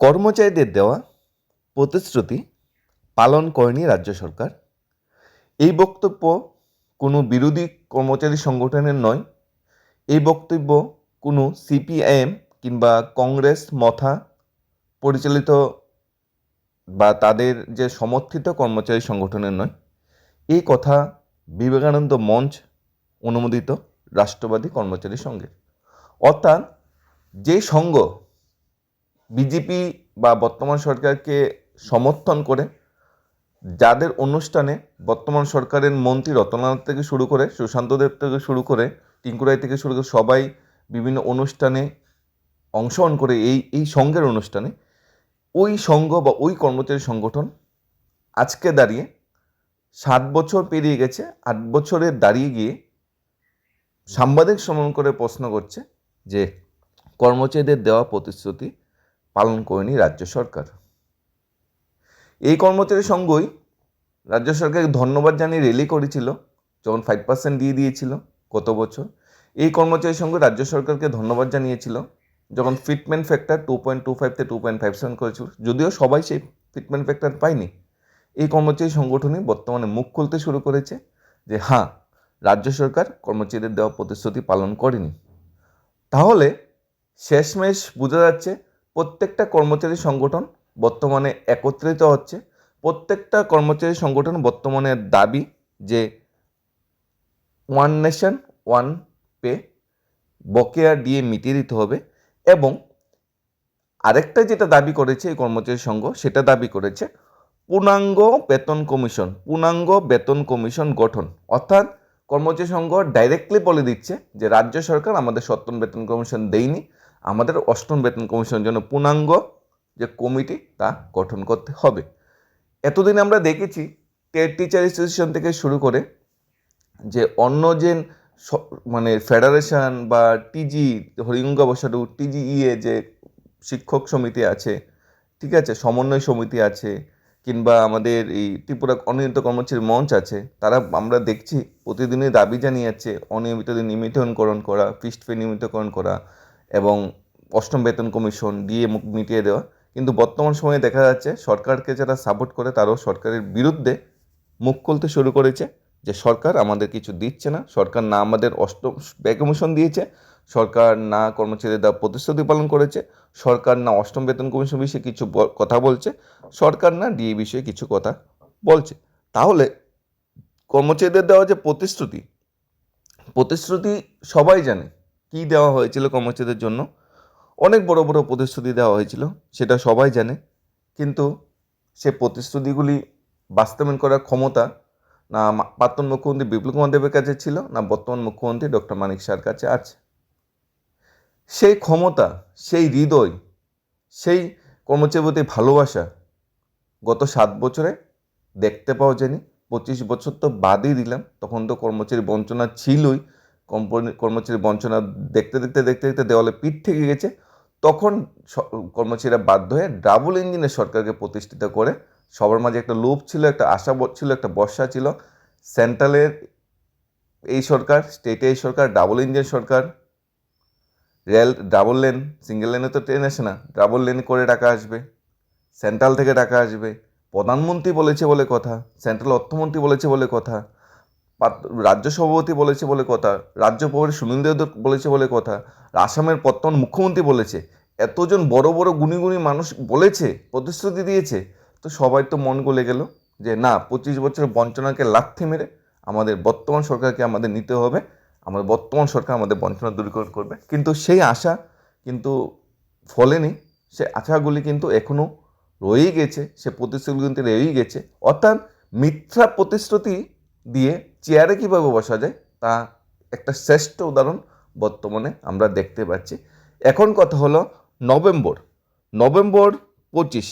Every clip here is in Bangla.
কর্মচারীদের দেওয়া প্রতিশ্রুতি পালন করেনি রাজ্য সরকার। এই বক্তব্য কোনো বিরোধী কর্মচারী সংগঠনের নয়। এই বক্তব্য কোনো সিপিআইএম কিংবা কংগ্রেস মথা পরিচালিত বা তাদের যে সমর্থিত কর্মচারী সংগঠনের নয়। এই কথা বিবেকানন্দ মঞ্চ অনুমোদিত রাষ্ট্রবাদী কর্মচারী সংঘের। অর্থাৎ যে সংঘ বিজেপি বা বর্তমান সরকারকে সমর্থন করে, যাদের অনুষ্ঠানে বর্তমান সরকারের মন্ত্রী রতনাথ থেকে শুরু করে, সুশান্ত দেব থেকে শুরু করে টিঙ্কুরাই থেকে শুরু করে সবাই বিভিন্ন অনুষ্ঠানে অংশগ্রহণ করে এই এই সংঘের অনুষ্ঠানে, ওই সংঘ বা ওই কর্মচারী সংগঠন আজকে দাঁড়িয়ে সাত বছর পেরিয়ে গেছে, আট বছরে দাঁড়িয়ে গিয়ে সাংবাদিক সম্মেলন করে প্রশ্ন করছে যে কর্মচারীদের দেওয়া প্রতিশ্রুতি পালন করেনি রাজ্য সরকার। এই কর্মচারী সংঘই রাজ্য সরকারকে ধন্যবাদ জানিয়ে রেলি করেছিল, যখন ফাইভ পার্সেন্ট দিয়ে দিয়েছিল গত বছর। এই কর্মচারী সংঘ রাজ্য সরকারকে ধন্যবাদ জানিয়েছিল, যখন fitment factor two point two five থেকে টু পয়েন্ট ফাইভ সেভেন করেছিল। যদিও সবাই সেই ফিটমেন্ট ফ্যাক্টর পায়নি। এই কর্মচারী সংগঠনই বর্তমানে মুখ খুলতে শুরু করেছে যে হ্যাঁ রাজ্য সরকার কর্মচারীদের দেওয়া প্রতিশ্রুতি পালন করেনি। তাহলে শেষমেশ বোঝা যাচ্ছে প্রত্যেকটা কর্মচারী সংগঠন বর্তমানে একত্রিত হচ্ছে। প্রত্যেকটা কর্মচারী সংগঠন বর্তমানে দাবি যে ওয়ান নেশন, ওয়ান পে বকেয়া দিয়ে মিটিয়ে দিতে হবে এবং আরেকটা যেটা দাবি করেছে এই কর্মচারী সংঘ, সেটা দাবি করেছে পূর্ণাঙ্গ বেতন কমিশন, পূর্ণাঙ্গ বেতন কমিশন গঠন। অর্থাৎ কর্মচারী সংঘ ডাইরেক্টলি বলে দিচ্ছে যে, রাজ্য সরকার আমাদের সপ্তম বেতন কমিশন দেয়নি আমাদের অষ্টম বেতন কমিশনের জন্য পূর্ণাঙ্গ যে কমিটি তা গঠন করতে হবে। এতদিন আমরা দেখেছি টেট টিচার অ্যাসোসিয়েশন থেকে শুরু করে যে অন্য যে মানে ফেডারেশন বা টিজি হরিগঙ্গা বসাডু টিজিইএ যে শিক্ষক সমিতি আছে, ঠিক আছে, সমন্বয় সমিতি আছে, কিংবা আমাদের এই ত্রিপুরা অনিয়মিত কর্মচারী মঞ্চ আছে, তারা আমরা দেখছি প্রতিদিনই দাবি জানিয়ে যাচ্ছে অনিয়মিত নিয়মিতকরণ করা ফিস্ট ফি নিয়মিতকরণ করা এবং অষ্টম বেতন কমিশন মুখ মিটিয়ে দেওয়া। কিন্তু বর্তমান সময়ে দেখা যাচ্ছে সরকারকে যারা সাপোর্ট করে তারাও সরকারের বিরুদ্ধে মুখ খুলতে শুরু করেছে যে সরকার আমাদের কিছু দিচ্ছে না, সরকার না আমাদের অষ্টম ব্যয় কমিশন দিয়েছে, সরকার না কর্মচারীদের দেওয়া প্রতিশ্রুতি পালন করেছে, সরকার না অষ্টম বেতন কমিশন বিষয়ে কিছু কথা বলছে, সরকার না ডিএ বিষয়ে কিছু কথা বলছে। তাহলে কর্মচারীদের দেওয়া যে প্রতিশ্রুতি প্রতিশ্রুতি সবাই জানে। কী দেওয়া হয়েছিল কর্মচারীদের জন্য? অনেক বড় বড় প্রতিশ্রুতি দেওয়া হয়েছিল, সেটা সবাই জানে। কিন্তু সে প্রতিশ্রুতিগুলি বাস্তবায়ন করার ক্ষমতা না প্রাক্তন মুখ্যমন্ত্রী বিপ্লব কুমার দেবের কাছে ছিল, না বর্তমান মুখ্যমন্ত্রী ডক্টর মানিক শাহর কাছে আছে। সেই ক্ষমতা, সেই হৃদয়, সেই কর্মচারীর প্রতি ভালোবাসা গত সাত বছরে দেখতে পাওয়া যায়নি। পঁচিশ বছর তো বাদই দিলাম, তখন তো কর্মচারী বঞ্চনা ছিলই। কোম্পানি কর্মচারী বঞ্চনা দেখতে দেখতে দেখতে দেখতে দেওয়ালে পিঠ থেকে গেছে। তখন কর্মচারীরা বাধ্য হয়ে ডাবল ইঞ্জিনের সরকারকে প্রতিষ্ঠিত করে সবার মাঝে একটা লোভ ছিল, একটা আশা ছিল, একটা বর্ষা ছিল। সেন্ট্রালের এই সরকার স্টেটে এই সরকার, ডাবল ইঞ্জিন সরকার, রেল, ডাবল লেন, সিঙ্গেল লেনে তো ট্রেন আসে না, ডাবল লেন করে টাকা আসবে। সেন্ট্রাল থেকে টাকা আসবে। প্রধানমন্ত্রী বলেছে বলে কথা, সেন্ট্রাল অর্থমন্ত্রী বলেছে বলে কথা। রাজ্য সভাপতি বলেছে বলে কথা, রাজ্য পরিষদ সুনীল দেব বলেছে বলে কথা, আসামের বর্তমান মুখ্যমন্ত্রী বলেছে, এতজন বড় বড় গুণী গুণী মানুষ বলেছে, প্রতিশ্রুতি দিয়েছে, তো সবাই তো মন গলে গেল যে না, পঁচিশ বছরের বঞ্চনাকে লাথি মেরে আমাদের বর্তমান সরকারকে আমাদের নিতে হবে, আমাদের বর্তমান সরকার আমাদের বঞ্চনা দূরীকরণ করবে। কিন্তু সেই আশা কিন্তু ফলেনি, সে আশাগুলি কিন্তু এখনও রয়েই গেছে, সে প্রতিশ্রুতি কিন্তু রয়েই গেছে। অর্থাৎ মিথ্যা প্রতিশ্রুতি দিয়ে চেয়ারে কীভাবে বসা যায়? তা একটা শ্রেষ্ঠ উদাহরণ বর্তমানে আমরা দেখতে পাচ্ছি। এখন কথা হলো নভেম্বর। নভেম্বর পঁচিশ।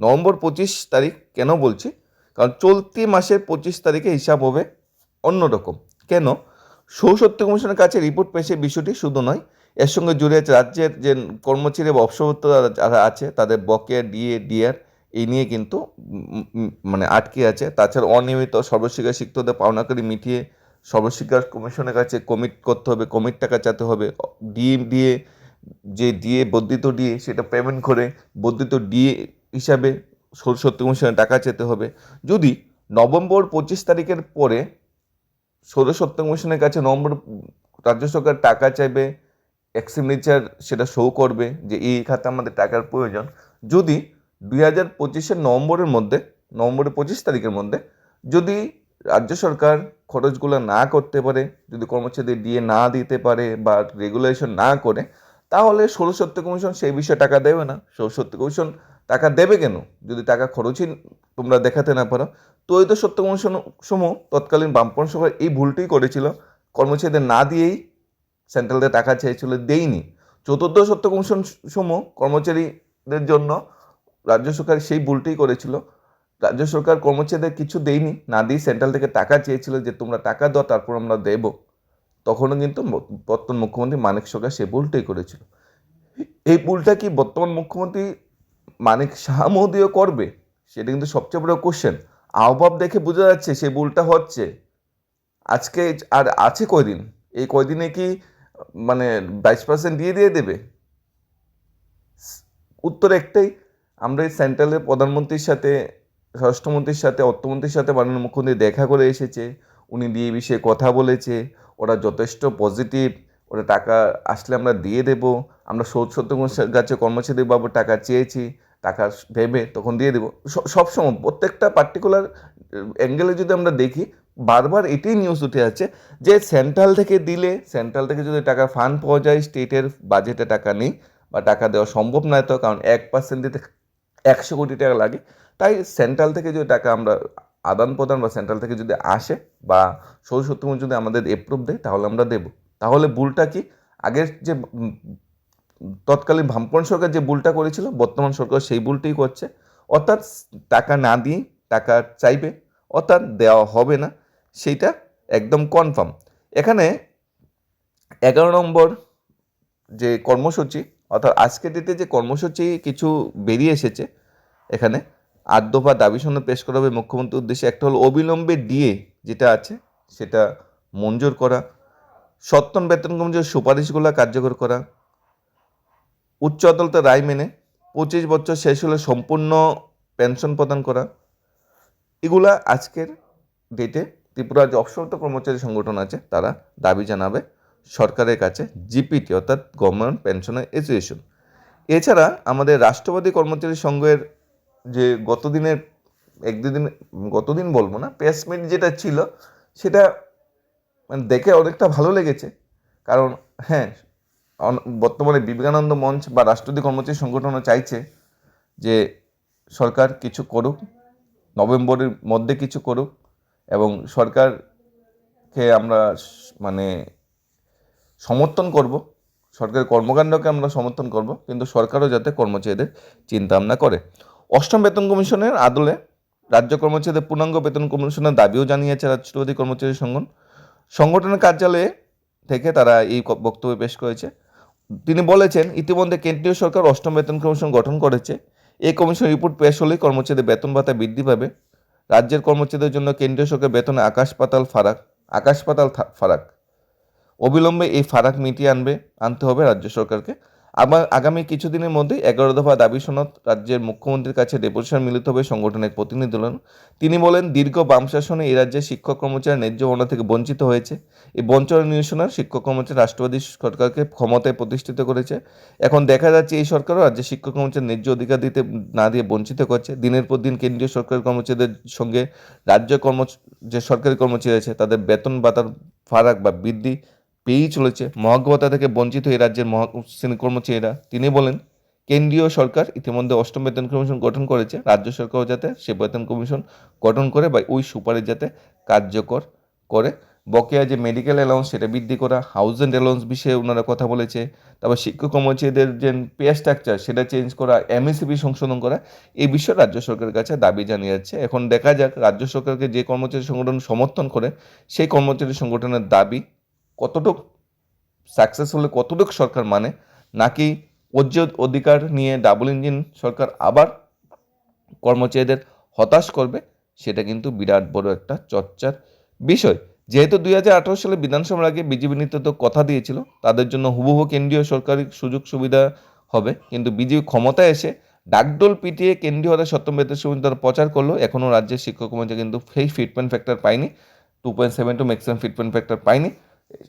নভেম্বর পঁচিশ তারিখ কেন বলছি? কারণ চলতি মাসের পঁচিশ তারিখে হিসাব হবে অন্যরকম। কেন? সৌসত্য কমিশনের কাছে রিপোর্ট পেয়েছে বিষয়টি শুধু নয়, এর সঙ্গে জুড়ে আছে রাজ্যের যে কর্মচারী বা অবসরপ্রাপ্ত যারা আছে, তাদের বকেয়া, ডিএ, ডিআর এই নিয়ে কিন্তু মানে আটকে আছে। তাছাড়া অনিয়মিত সর্বশিক্ষা শিক্ষকদের পাওনাকারী মিটিয়ে সর্বশিক্ষা কমিশনের কাছে কমিট করতে হবে কমিট টাকা চাতে হবে। ডিএ ডিএ যে ডিএ বর্ধিত ডিএ, সেটা পেমেন্ট করে বর্ধিত ডিএ হিসাবে সত্যি কমিশনে টাকা চেতে হবে। যদি নভেম্বর পঁচিশ তারিখের পরে সৌরসত্য কমিশনের কাছে নভেম্বর রাজ্য সরকার টাকা চাইবে এক্সিগনেচার সেটা শো করবে যে এই খাতে আমাদের টাকার প্রয়োজন। যদি দুই হাজার পঁচিশের নভেম্বরের মধ্যে, নভেম্বরের পঁচিশ তারিখের মধ্যে যদি রাজ্য সরকার খরচগুলো না করতে পারে, যদি কর্মচারীদের দিয়ে না দিতে পারে বা রেগুলেশন না করে, তাহলে সৌরসত্য কমিশন সেই বিষয়ে টাকা দেবে না। সৌরসত্য কমিশন টাকা দেবে কেন? যদি টাকা খরচই তোমরা দেখাতে না পারো তো এই তো সত্য কমিশন সমূহ তৎকালীন বামপন সরকার এই ভুলটি করেছিল। কর্মচারীদের না দিয়েই সেন্ট্রালদের টাকা চেয়েছিল দেইনি চতুর্থ সত্য কমিশন সমূহ কর্মচারীদের জন্য রাজ্য সরকার সেই ভুলটি করেছিল। রাজ্য সরকার কর্মচারীদের কিছু দেয়নি, না দিয়ে সেন্ট্রাল থেকে টাকা চেয়েছিল যে তোমরা টাকা দাও, তারপর আমরা দেব। তখনও কিন্তু বর্তমান মুখ্যমন্ত্রী মানিক সরকার সেই ভুলটাই করেছিল। এই ভুলটা কি বর্তমান মুখ্যমন্ত্রী মানিক শাহ মোদিও করবে? সেটা কিন্তু সবচেয়ে বড় কোশ্চেন আহ্বাব দেখে বোঝা যাচ্ছে সেই ভুলটা হচ্ছে। আজকে আর আছে কয়দিন? এই কয়দিনে কি মানে বাইশ পার্সেন্ট দিয়ে দিয়ে দেবে? উত্তর একটাই আমরা এই সেন্ট্রালের প্রধানমন্ত্রীর সাথে, স্বরাষ্ট্রমন্ত্রীর সাথে, অর্থমন্ত্রীর সাথে মাননীয় মুখ্যমন্ত্রী দেখা করে এসেছে। উনি দিয়ে এই বিষয়ে কথা বলেছে। ওরা যথেষ্ট পজিটিভ ওরা টাকা আসলে আমরা দিয়ে দেব। আমরা সৌদ সত্য কাছে কর্মচারী বাবু টাকা চেয়েছি, টাকা দেবে তখন দিয়ে দেবো। সবসময় প্রত্যেকটা পার্টিকুলার অ্যাঙ্গেলে যদি আমরা দেখি, বারবার এটাই নিউজ উঠে আছে যে সেন্ট্রাল থেকে দিলে সেন্ট্রাল থেকে যদি টাকা ফান্ড পাওয়া যায় স্টেটের বাজেটে টাকা নেই বা টাকা দেওয়া সম্ভব নয়, তো কারণ এক পার্সেন্ট দিতে একশো কোটি টাকা লাগে। তাই সেন্ট্রাল থেকে যদি টাকা আমরা আদান প্রদান বা সেন্ট্রাল থেকে যদি আসে বা সৌ সত্যি যদি আমাদের এপ্রুভ দেয়, তাহলে আমরা দেব। তাহলে ভুলটা কি? আগের যে তৎকালীন ভামপন সরকার যে ভুলটা করেছিল, বর্তমান সরকার সেই ভুলটাই করছে। অর্থাৎ টাকা না দিয়ে টাকা চাইবে, অর্থাৎ দেওয়া হবে না, সেইটা একদম কনফার্ম এখানে এগারো নম্বর যে কর্মসূচি অর্থাৎ আজকে ডেটে যে কর্মসূচি কিছু বেরিয়ে এসেছে এখানে, আট দফা দাবি সনদ পেশ করা হবে মুখ্যমন্ত্রীর উদ্দেশ্যে। একটা হলো অবিলম্বে ডিএ যেটা আছে, সেটা মঞ্জুর করা, সত্তন বেতন কমিটির সুপারিশগুলো কার্যকর করা, উচ্চ আদালতের রায় মেনে পঁচিশ বছর শেষ হলে সম্পূর্ণ পেনশন প্রদান করা। এগুলা আজকের ডেটে ত্রিপুরা যে অবসরত কর্মচারী সংগঠন আছে, তারা দাবি জানাবে। সরকারের কাছে জিপিটি অর্থাৎ গভর্নমেন্ট পেনশনার অ্যাসোসিয়েশন এছাড়া আমাদের রাষ্ট্রবাদী কর্মচারী সংঘের যে গতদিনের এক দুদিন গতদিন বলব না প্রেস মিট যেটা ছিল, সেটা মানে দেখে অনেকটা ভালো লেগেছে। কারণ হ্যাঁ বর্তমানে বিবেকানন্দ মঞ্চ বা রাষ্ট্রপতি কর্মচারী সংগঠনও চাইছে যে সরকার কিছু করুক, নভেম্বরের মধ্যে কিছু করুক, এবং সরকারকে আমরা মানে সমর্থন করব। সরকারের কর্মকাণ্ডকে আমরা সমর্থন করব, কিন্তু সরকারও যাতে কর্মচারীদের চিন্তা ভাবনা করে। অষ্টম বেতন কমিশনের আদলে রাজ্য কর্মচারীদের পূর্ণাঙ্গ বেতন কমিশনের দাবিও জানিয়েছে রাষ্ট্রপতি কর্মচারী সংগঠন। সংগঠনের কার্যালয়ে থেকে তারা এই বক্তব্য পেশ করেছে। তিনি বলেছেন, ইতিমধ্যে কেন্দ্রীয় সরকার অষ্টম বেতন কমিশন গঠন করেছে। এই কমিশন রিপোর্ট পেশ হলেই কর্মচারীদের বেতন ভাতা বৃদ্ধি পাবে। রাজ্যের কর্মচারীদের জন্য কেন্দ্রীয় সরকার বেতনে আকাশ পাতাল ফারাক, আকাশ পাতাল ফারাক। অবিলম্বে এই ফারাক মিটিয়ে আনবে, আনতে হবে রাজ্য সরকারকে। আবার আগামী কিছুদিনের মধ্যে এগারো দফা দাবি সনদ রাজ্যের মুখ্যমন্ত্রীর কাছে ডেপুটেশন মিলিত হবে সংগঠনের প্রতিনিধি দল তিনি বলেন, দীর্ঘ বাম শাসনে এই রাজ্যের শিক্ষক কর্মচারী ন্যায্য অন্য থেকে বঞ্চিত হয়েছে। এই বঞ্চনা নিরসনের শিক্ষক কর্মচারী রাষ্ট্রবাদী সরকারকে ক্ষমতায় প্রতিষ্ঠিত করেছে। এখন দেখা যাচ্ছে এই সরকারও রাজ্যের শিক্ষক কর্মচারী ন্যায্য অধিকার দিতে না দিয়ে বঞ্চিত করছে। দিনের পর দিন কেন্দ্রীয় সরকারি কর্মচারীদের সঙ্গে রাজ্য কর্ম যে সরকারি কর্মচারী আছে তাদের বেতন ভাতার ফারাক বা বৃদ্ধি পেয়েই চলেছে। মহাজ্ঞতা থেকে বঞ্চিত এই রাজ্যের মহা শ্রেণি কর্মচারীরা তিনি বলেন, কেন্দ্রীয় সরকার ইতিমধ্যে অষ্টম বেতন কমিশন গঠন করেছে। রাজ্য সরকারও যাতে সে বেতন কমিশন গঠন করে বা ওই সুপারিশ যাতে কার্যকর করে। বকেয়া যে মেডিকেল অ্যালাউন্স সেটা বৃদ্ধি করা হাউস অ্যান্ড অ্যালাউন্স বিষয়ে ওনারা কথা বলেছে। তারপর শিক্ষক কর্মচারীদের যে পে স্ট্রাকচার সেটা চেঞ্জ করা এমএসিবি সংশোধন করা, এই বিষয়ে রাজ্য সরকারের কাছে দাবি জানিয়ে যাচ্ছে এখন দেখা যাক, রাজ্য সরকারকে যে কর্মচারী সংগঠন সমর্থন করে, সেই কর্মচারী সংগঠনের দাবি কতটুক সাকসেস হলে কতটুক সরকার মানে নাকি ঐজ্য অধিকার নিয়ে ডাবল ইঞ্জিন সরকার আবার কর্মচারীদের হতাশ করবে, সেটা কিন্তু বিরাট বড় একটা চর্চার বিষয়। যেহেতু দুই হাজার আঠারো সালে বিধানসভার আগে বিজেপি নেতৃত্ব কথা দিয়েছিল, তাদের জন্য হুবহু কেন্দ্রীয় সরকারি সুযোগ সুবিধা হবে, কিন্তু বিজেপি ক্ষমতায় এসে ডাকডোল পিটিয়ে কেন্দ্রীয় হারে সপ্তম বেতন সুবিধা তারা প্রচার করল এখনও রাজ্যের শিক্ষক কিন্তু সেই ফিটমেন্ট ফ্যাক্টর পায়নি two point seven two maximum fitment factor পায়নি।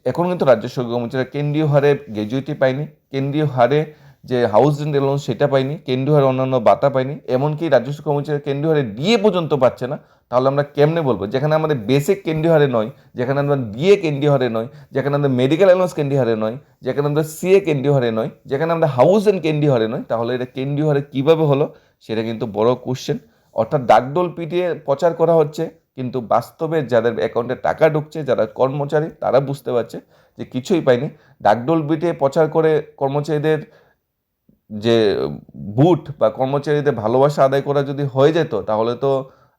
এখন কিন্তু রাজ্য শিক্ষক কর্মচারীরা কেন্দ্রীয় হারে গ্র্যাজুয়েটি পায়নি কেন্দ্রীয় হারে যে হাউস রেন্ট অ্যালাউন্স সেটা পাইনি কেন্দ্রীয় হারে অন্যান্য বাতা পাইনি এমনকি রাজ্য শিক্ষক কর্মচারী কেন্দ্রীয় হারে ডিএ পর্যন্ত পাচ্ছে না তাহলে আমরা কেমনে বলব যেখানে আমাদের বেসিক কেন্দ্রীয় হারে নয় যেখানে আমরা ডিএ কেন্দ্রীয় হারে নয় যেখানে আমাদের মেডিকেল অ্যালাউন্স কেন্দ্রীয় হারে নয় যেখানে আমাদের সিএ কেন্দ্রীয় হারে নয় যেখানে আমাদের হাউস রেন্ট কেন্দ্রীয় হারে নয় তাহলে এটা কেন্দ্রীয় হারে কীভাবে হলো সেটা কিন্তু বড় কোশ্চেন অর্থাৎ ডাকডোল পিটিয়ে প্রচার করা হচ্ছে কিন্তু বাস্তবে যাদের অ্যাকাউন্টে টাকা ঢুকছে, যারা কর্মচারী, তারা বুঝতে পারছে যে কিছুই পায়নি। ডাকডোল পিটিয়ে প্রচার করে কর্মচারীদের যে বুট বা কর্মচারীদের ভালোবাসা আদায় করা যদি হয়ে যেত, তাহলে তো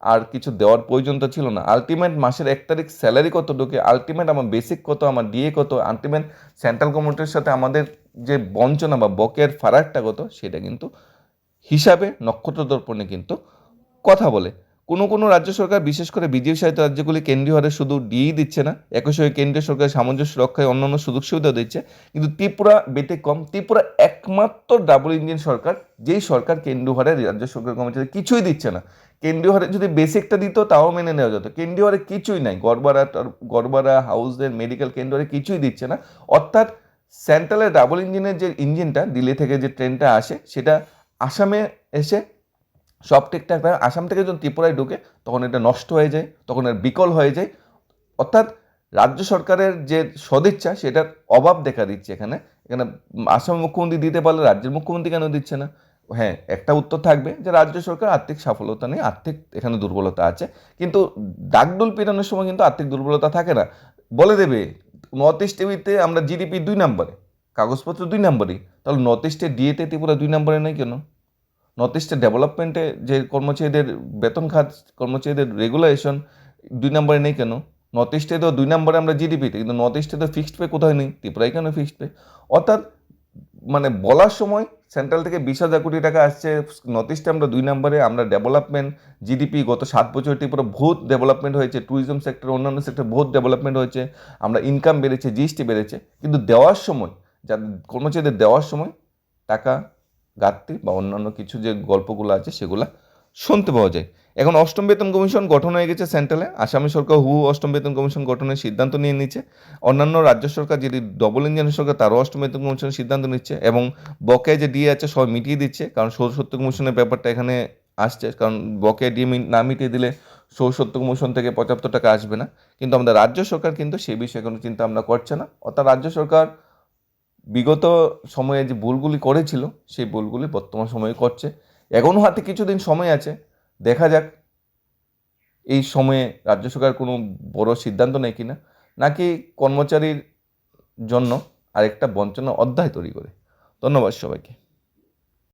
আর কিছু দেওয়ার প্রয়োজন তো ছিল না। আলটিমেট মাসের এক তারিখ স্যালারি কত ঢুকে আলটিমেট আমার বেসিক কত, আমার ডিএ কত আলটিমেট সেন্ট্রাল গভর্নমেন্টের সাথে আমাদের যে বঞ্চনা বা বকের ফারাকটা কত, সেটা কিন্তু হিসাবে নক্ষত্র দর্পণে কিন্তু কথা বলে। কোনো কোনো রাজ্য সরকার, বিশেষ করে বিজেপি সাহিত্য রাজ্যগুলি কেন্দ্রীয় হারে শুধু ডিই দিচ্ছে না একই সঙ্গে কেন্দ্রীয় সরকার সামঞ্জস্য রক্ষায় অন্যান্য সুযোগ সুবিধাও দিচ্ছে। কিন্তু ত্রিপুরা ব্যতিক্রম, ত্রিপুরা একমাত্র ডাবল ইঞ্জিন সরকার, যেই সরকার কেন্দ্রীয় হারে রাজ্য সরকার কর্মচারী কিছুই দিচ্ছে না। কেন্দ্রীয় হারে যদি বেসিকটা দিত, তাও মেনে নেওয়া যেত। কেন্দ্রীয় হারে কিছুই নাই। গড়বাড়া গড়বাড়া হাউসের মেডিকেল কেন্দ্র হারে কিছুই দিচ্ছে না। অর্থাৎ সেন্ট্রালের ডাবল ইঞ্জিনের যে ইঞ্জিনটা, দিল্লি থেকে যে ট্রেনটা আসে, সেটা আসামে এসে সব ঠিকঠাক থাকে। আসাম থেকে যখন ত্রিপুরায় ঢুকে, তখন এটা নষ্ট হয়ে যায়, তখন এর বিকল হয়ে যায়। অর্থাৎ রাজ্য সরকারের যে সদিচ্ছা, সেটার অভাব দেখা দিচ্ছে এখানে। এখানে আসাম মুখ্যমন্ত্রী দিতে পারলে রাজ্যের মুখ্যমন্ত্রী কেন দিচ্ছে না? হ্যাঁ একটা উত্তর থাকবে যে রাজ্য সরকার আর্থিক সফলতা নেই, আর্থিক এখানে দুর্বলতা আছে। কিন্তু ডাকডুল পেরানোর সময় কিন্তু আর্থিক দুর্বলতা থাকে না। বলে দেবে নর্থ ইস্ট টিভিতে আমরা জিডিপি দুই নম্বরে, কাগজপত্র দুই নম্বরেই। তাহলে নর্থ ইস্টে ডিএতে ত্রিপুরা দুই নম্বরে নেই কেন? নর্থ ইস্টের ডেভেলপমেন্টে যে কর্মচারীদের বেতন খাত, কর্মচারীদের রেগুলেশন দুই নম্বরে নেই কেন? নর্থ ইস্টে তো দুই নম্বরে আমরা জিডিপিতে কিন্তু নর্থ ইস্টে তো ফিক্সড পে কোথায় নেই? ত্রিপুরায় কেন ফিক্সড পে অর্থাৎ মানে বলার সময় সেন্ট্রাল থেকে বিশ হাজার কোটি টাকা আসছে নর্থ ইস্টে আমরা দুই নম্বরে, আমরা ডেভেলপমেন্ট জিডিপি গত সাত বছর ত্রিপুরা বহুত ডেভেলপমেন্ট হয়েছে ট্যুরিজম সেক্টর অন্যান্য সেক্টর বহুত ডেভেলপমেন্ট হয়েছে, আমরা ইনকাম বেড়েছে জিএসটি বেড়েছে, কিন্তু দেওয়ার সময়, যাদের কর্মচারীদের দেওয়ার সময় টাকা ঘাটতি বা অন্যান্য কিছু যে গল্পগুলো আছে সেগুলো শুনতে পাওয়া যায়। এখন অষ্টম বেতন কমিশন গঠন হয়ে গেছে সেন্ট্রালে। আসামি সরকার হু অষ্টম বেতন কমিশন গঠনের সিদ্ধান্ত নিয়ে নিচ্ছে। অন্যান্য রাজ্য সরকার যেটি ডবল ইঞ্জিনের সরকার, তারও অষ্টম বেতন কমিশনের সিদ্ধান্ত নিচ্ছে এবং বকেয়া যে দিয়ে আছে সব মিটিয়ে দিচ্ছে। কারণ সৌরসত্য কমিশনের ব্যাপারটা এখানে আসছে। কারণ বকেয়া দিয়ে না মিটিয়ে দিলে সৌরসত্য কমিশন থেকে পঁচাত্তর টাকা আসবে না। কিন্তু আমাদের রাজ্য সরকার কিন্তু সেই বিষয়ে কোনো চিন্তা ভাবনা করছে না। অর্থাৎ রাজ্য সরকার বিগত সময়ে যে ভুলগুলি করেছিল, সেই ভুলগুলি বর্তমান সময়ে করছে। এখনও হাতে কিছুদিন সময় আছে। দেখা যাক এই সময়ে রাজ্য সরকার কোনো বড় সিদ্ধান্ত নেয় কিনা, নাকি কর্মচারীর জন্য আরেকটা বঞ্চনা অধ্যায় তৈরি করে। ধন্যবাদ সবাইকে।